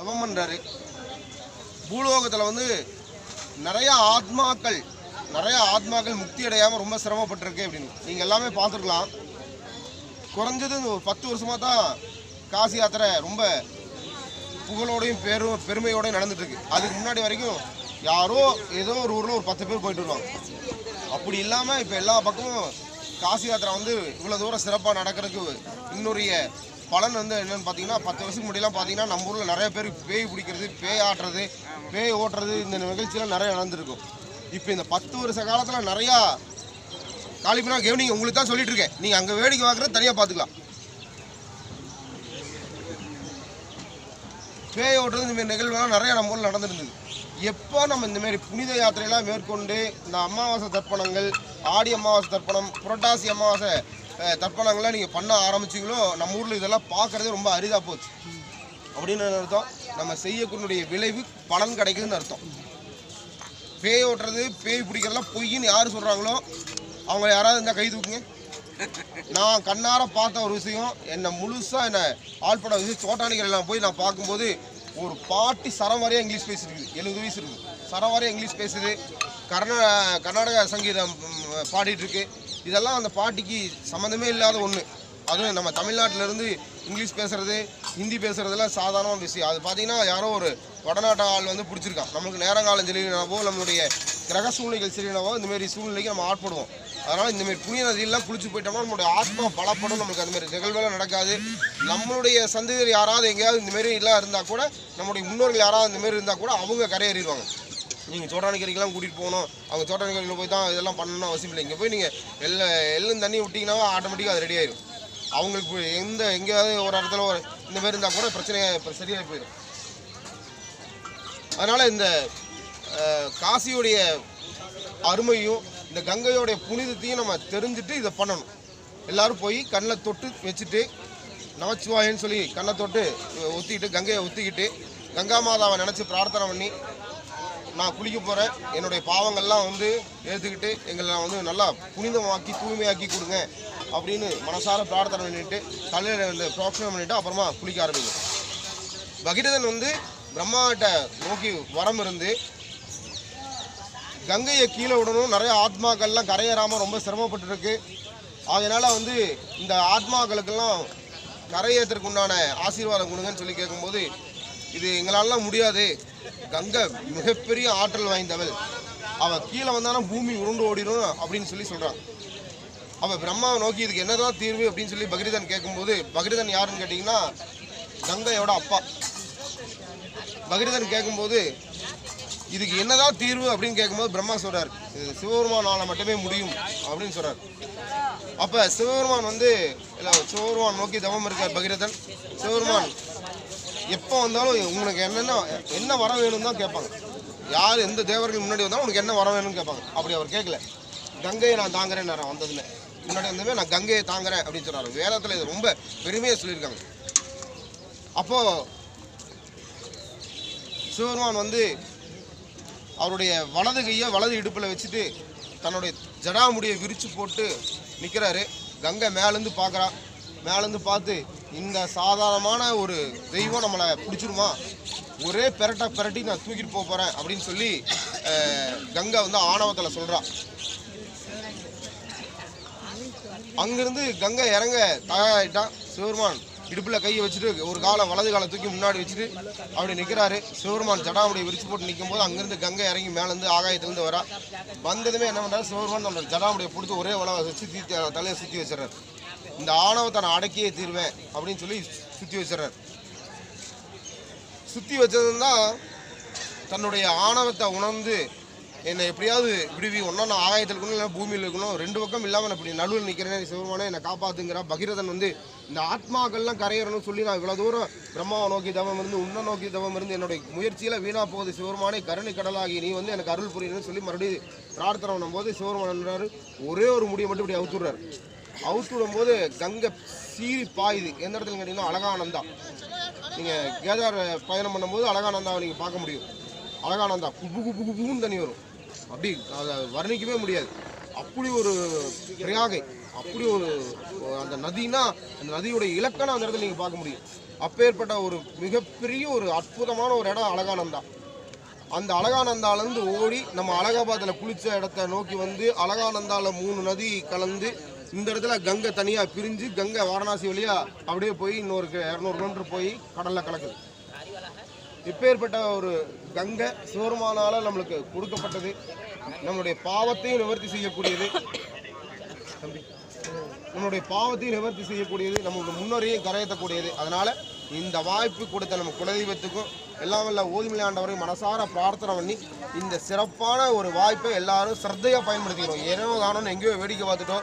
தவம் பண்ணுறாரு பூலோகத்தில் வந்து நிறையா ஆத்மாக்கள் நிறையா ஆத்மாக்கள் முக்தி அடையாமல் ரொம்ப சிரமப்பட்டிருக்கு அப்படின்னு. நீங்கள் எல்லாமே பார்த்துருக்கலாம். குறைஞ்சது ஒரு பத்து வருஷமாக தான் காசி யாத்திரை ரொம்ப புகழோடையும் பெரும் பெருமையோடையும் நடந்துட்டு இருக்கு அதுக்கு முன்னாடி வரைக்கும் யாரோ ஏதோ ஒரு ஊரில் ஒரு பத்து பேர் போயிட்டு வருவாங்க. அப்படி இல்லாமல் இப்போ எல்லா பக்கமும் காசி யாத்திரை வந்து இவ்வளோ தூரம் சிறப்பாக நடக்கிறதுக்கு இன்னொரு பலன் வந்து என்னென்னு பார்த்தீங்கன்னா பத்து வருஷத்துக்கு முன்னாடிலாம் பார்த்தீங்கன்னா நம்ம ஊரில் நிறைய பேர் பேய் பிடிக்கிறது பேய் ஆட்டுறது பேய் ஓட்டுறது இந்த நிகழ்ச்சியெல்லாம் நிறைய நடந்திருக்கும். இப்போ இந்த பத்து வருஷ காலத்தில் நிறையா காலிப்பனா கவனிங்க உங்களுக்கு தான் சொல்லிட்டு இருக்கேன். நீங்கள் அங்கே வேடிக்கை பார்க்குறது தனியாக பார்த்துக்கலாம். பேய் ஓட்டுறது இந்தமாரி நிகழ்வுலாம் நிறையா நம்ம ஊரில் நடந்துருந்தது. எப்போ நம்ம இந்தமாரி புனித யாத்திரையெல்லாம் மேற்கொண்டு இந்த அமாவாசை தர்ப்பணங்கள் ஆடி அமாவாசை தர்ப்பணம் புரட்டாசி அமாவாசை தர்ப்பணங்கள்லாம் நீங்கள் பண்ண ஆரம்பிச்சிங்களோ நம்ம ஊரில் இதெல்லாம் பார்க்குறதே ரொம்ப அரிதாக போச்சு. அப்படின்னு அர்த்தம்? நம்ம செய்யக்கூடிய விளைவு பலன் கிடைக்குதுன்னு அர்த்தம். பேய் ஓட்டுறது பேய் பிடிக்கிறதெல்லாம் பொய்ன்னு யார் சொல்கிறாங்களோ அவங்க யாராவது இருந்தால் கை தூக்குங்க. நான் கண்ணார பார்த்த ஒரு விஷயம் என்னை முழுசாக என்னை ஆள்பட விஷயம் சோட்டானிக்கரையில் போய் நான் பார்க்கும்போது ஒரு பாட்டி சரவாரியாக இங்கிலீஷ் பேசிருக்குது. எழுபது வயசு இருக்குது சரவாரியாக இங்கிலீஷ் பேசுது. கர்நா கர்நாடக சங்கீதம் பாடிட்டுருக்கு இதெல்லாம் அந்த பாட்டிக்கு சம்மந்தமே இல்லாத ஒன்று அதுவும் நம்ம தமிழ்நாட்டிலேருந்து இங்கிலீஷ் பேசுகிறது ஹிந்தி பேசுகிறதுலாம் சாதாரண விஷயம். அது பார்த்தீங்கன்னா யாரோ ஒரு வடநாட்டு ஆள் வந்து பிடிச்சிருக்கான் நம்மளுக்கு நேரங்காலம் சரியினாவோ நம்மளுடைய கிரக சூழ்நிலைகள் சரியினாவோ இந்தமாரி சூழ்நிலைக்கு நம்ம ஆட்படுவோம். அதனால் இந்தமாரி புனித நதியெல்லாம் குளிச்சு போயிட்டோம்னா நம்மளுடைய ஆத்மா பலப்படும் நம்மளுக்கு. அந்தமாரி நிகழ்வெல்லாம் நடக்காது. நம்மளுடைய சந்ததியர் யாராவது எங்கேயாவது இந்தமாரி எல்லாம் இருந்தால் கூட நம்மளுடைய முன்னோர்கள் யாராவது இந்தமாரி இருந்தால் கூட அவங்க கரையேறிடுவாங்க. நீங்கள் சோட்டானிக்கரைக்கெல்லாம் கூட்டிகிட்டு போகணும். அவங்க சோட்டானிக்கரையில் போய் தான் இதெல்லாம் பண்ணணும்னு அவசியம் இல்லை. இங்கே போய் நீங்கள் எல்ல எள்ளும் தண்ணி விட்டிங்கன்னா ஆட்டோமேட்டிக்காக அது ரெடி ஆயிடும் அவங்களுக்கு எந்த எங்கேயாவது ஒரு இடத்துல ஒரு இந்த மாதிரி இருந்தால் கூட பிரச்சனை இப்ப சரியாகி போயிடும் அதனால் இந்த காசியுடைய அருமையும் இந்த கங்கையோடைய புனிதத்தையும் நம்ம தெரிஞ்சுட்டு இதை பண்ணணும். எல்லோரும் போய் கண்ணில் தொட்டு வச்சுட்டு நமச்சிவாயன்னு சொல்லி கண்ணை தொட்டு ஒத்திக்கிட்டு கங்கையை ஒத்திக்கிட்டு கங்கா மாதாவை நினச்சி பிரார்த்தனை பண்ணி நான் குளிக்க போகிறேன் என்னுடைய பாவங்கள்லாம் வந்து ஏற்றுக்கிட்டு எங்களை நான் வந்து நல்லா புனிதமாக்கி தூய்மையாக்கி கொடுங்க அப்படின்னு மனசார பிரார்த்தனை பண்ணிட்டு தலையில் வந்து பிரார்த்தனை பண்ணிவிட்டு அப்புறமா குளிக்க ஆரம்பிக்கும் பகீரதன் வந்து பிரம்மாட்ட நோக்கி வரம் இருந்து கங்கையை கீழே விடணும். நிறைய ஆத்மாக்கள்லாம் கரையேறாமல் ரொம்ப சிரமப்பட்டிருக்கு. அதனால் வந்து இந்த ஆத்மாக்களுக்கெல்லாம் கரையேற்றதுக்கு உண்டான ஆசீர்வாதம் கொடுங்கன்னு சொல்லி கேட்கும்போது இது எங்களாலலாம் முடியாது. கங்கை மிகப்பெரிய ஆற்றல் வாய்ந்தவள். அவள் கீழே வந்தானா பூமி உருண்டு ஓடிடும் அப்படின்னு சொல்லி சொல்கிறான் அவள் பிரம்மாவை நோக்கி இதுக்கு என்னதான் தீர்வு அப்படின்னு சொல்லி பகிரிதன் கேட்கும்போது பகிரிதன் யாருன்னு கேட்டிங்கன்னா கங்கையோட அப்பா. பகிரிதன் கேட்கும்போது இதுக்கு என்னதான் தீர்வு அப்படின்னு கேட்கும்போது பிரம்மா சொல்கிறார் இது மட்டுமே முடியும் அப்படின்னு சொல்கிறார் அப்போ சிவபெருமான் வந்து இல்லை சிவபெருமான் நோக்கி தவம் இருக்கார் பகீரதன். சிவபெருமான் எப்போ வந்தாலும் உங்களுக்கு என்னென்ன என்ன வர வேணும் தான் கேட்பாங்க. யார் எந்த தேவர்கள் முன்னாடி வந்தாலும் உனக்கு என்ன வர வேணும்னு கேட்பாங்க. அப்படி அவர் கேட்கல. கங்கையை நான் தாங்குறேன் நான் வந்ததுமே முன்னாடி வந்தவே நான் கங்கையை தாங்குறேன் அப்படின்னு சொன்னார். வேதத்தில் இது ரொம்ப பெருமையாக சொல்லியிருக்காங்க. அப்போது சிவபெருமான் வந்து அவருடைய வலது கையை வலது இடுப்பில் வச்சுட்டு தன்னுடைய ஜடாமுடியை விரித்து போட்டு நிற்கிறாரு கங்கை மேலேருந்து பார்க்குறா மேலேருந்து பார்த்து இந்த சாதாரணமான ஒரு தெய்வம் நம்மளை பிடிச்சிருமா? ஒரே பெரட்டை பெரட்டி நான் தூக்கிட்டு போக போகிறேன் அப்படின்னு சொல்லி கங்கை வந்து ஆணவத்தில் சொல்கிறா அங்கேருந்து கங்கை இறங்க தயாராகிட்டான் சிவருமான் இடுப்பில் கையை வச்சுட்டு ஒரு காலம் வலது காலை தூக்கி முன்னாடி வச்சுட்டு அப்படி நிற்கிறாரு சிவருமான் ஜடாமுடியை விரிச்சு போட்டு நிற்கும் போது அங்கேருந்து கங்கை இறங்கி மேலேருந்து ஆகாயத்துலேருந்து வரா. வந்ததுமே என்ன பண்ணுறாரு சிவருமான் நம்மளோட ஜடாமுடியை பிடிச்சி ஒரே வள வச்சு தீ தலையை சுற்றி வச்சிடறாரு. இந்த ஆணவத்தை நான் அடக்கியே தீர்வேன் அப்படின்னு சொல்லி சுற்றி வச்சிடறார். சுற்றி வச்சதுதான் தன்னுடைய ஆணவத்தை உணர்ந்து என்னை எப்படியாவது விடுவி ஒன்றா நான் ஆகாயத்தில் இருக்கணும் இல்லை பூமியில் இருக்கணும் ரெண்டு பக்கம் இல்லாமல் நான் இப்படி நடுவில் நிற்கிறேன் சிவருமானே என்னை காப்பாத்துங்கிறா பகிரதன் வந்து இந்த ஆத்மாக்கள்லாம் கரையறணும்னு சொல்லி நான் இவ்வளோ தூரம் பிரம்மாவை நோக்கி தவம் இருந்து உன்ன நோக்கி தவம் இருந்து என்னுடைய முயற்சியில் வீணாக போகுது சிவருமானே கருணை கடலாகி நீ வந்து எனக்கு அருள் புரியணும்னு சொல்லி மறுபடியும் பிரார்த்தனை பண்ணும்போது சிவருமான் ஒரே ஒரு முடியை மட்டும் இப்படி அவுத்துடுறாரு. அவுத்து விடும்போது கங்கை சீறி பாயுது. எந்த இடத்துல கேட்டிங்கன்னா அழகானந்தா. நீங்கள் கேதார் பயணம் பண்ணும்போது அழகானந்தாவை நீங்கள் பார்க்க முடியும். அழகானந்தா குபு குபு குப்புன்னு தண்ணி வரும். அப்படி அதை வர்ணிக்கவே முடியாது. அப்படி ஒரு பிரயாகை அப்படி ஒரு அந்த நதினா அந்த நதியோட இலக்கணம் அந்த இடத்துல நீங்கள் பார்க்க முடியும். அப்பேற்பட்ட ஒரு மிகப்பெரிய ஒரு அற்புதமான ஒரு இடம் அழகானந்தா. அந்த அழகானந்தாலேருந்து ஓடி நம்ம அலகாபாத்தில் குளித்த இடத்த நோக்கி வந்து அழகானந்தாவில் மூணு நதி கலந்து இந்த இடத்துல கங்கை தனியாக பிரிஞ்சு கங்கை வாரணாசி வழியாக அப்படியே போய் இன்னொரு இரநூறு கிலோமீட்டர் போய் கடலில் கலக்குது. இப்பேற்பட்ட ஒரு கங்கை சிவருமானால் நம்மளுக்கு கொடுக்கப்பட்டது. நம்மளுடைய பாவத்தையும் நிவர்த்தி செய்யக்கூடியது. தம்பி நம்மளுடைய பாவத்தையும் நிவர்த்தி செய்யக்கூடியது நம்மளுக்கு முன்னோரையும் கரையத்தக்கூடியது அதனால் இந்த வாய்ப்பு கொடுத்த நம்ம குலதெய்வத்துக்கும் எல்லாம் வல்ல ஓதுமிலை ஆண்டவரையும் மனசார பிரார்த்தனை பண்ணி இந்த சிறப்பான ஒரு வாய்ப்பை எல்லாரும் சிரத்தையாக பயன்படுத்திக்கிறோம். ஏனோ தானோன்னு எங்கேயோ வேடிக்கை பார்த்துட்டோம்.